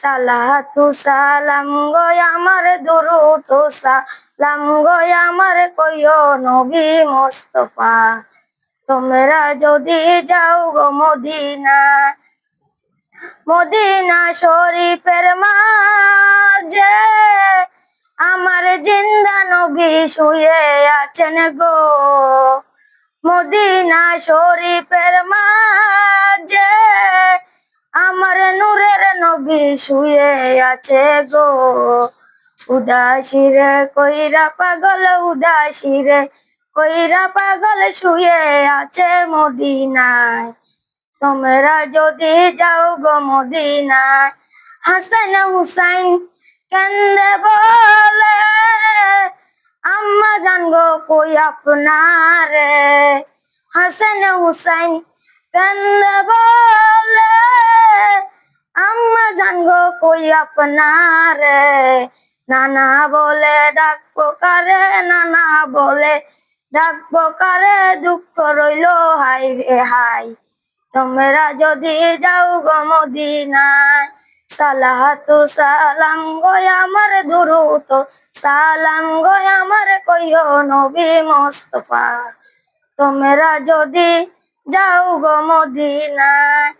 সালাম সালাম আমার কইও নবী মোস্তফা। তোমরা যদি যাও গো মদিনা মদিনা শরীফের মাঝে আমার জিন্দা নবী শুয়ে আছেন গো। মদিনা শরীফের মাঝে নবী শুয়ে আছে গো। উদাসীরে কইরা পাগল, উদাসীরে কইরা পাগল শুয়ে আছে মদিনায়। তোমরা যদি যাও গো মদিনায়, হাসান হুসাইন কেন্দে বলে? আম্মা জান গো কই আপনারে? হাসান হুসাইন কেন্দে বলে? আম্মা জান কই আপনারে? নানা বলে ডাক পোকারে, নানা বলে ডাক পোকারে, দুঃখ রইল হাই রে হাই তোমরা যদি যাও গো মদিনায়, সালাতু সালাম গো আমার দুরুত সালাম গো আমার কইও নবী মোস্তফা। তোমরা যদি যাও গো মদিনায়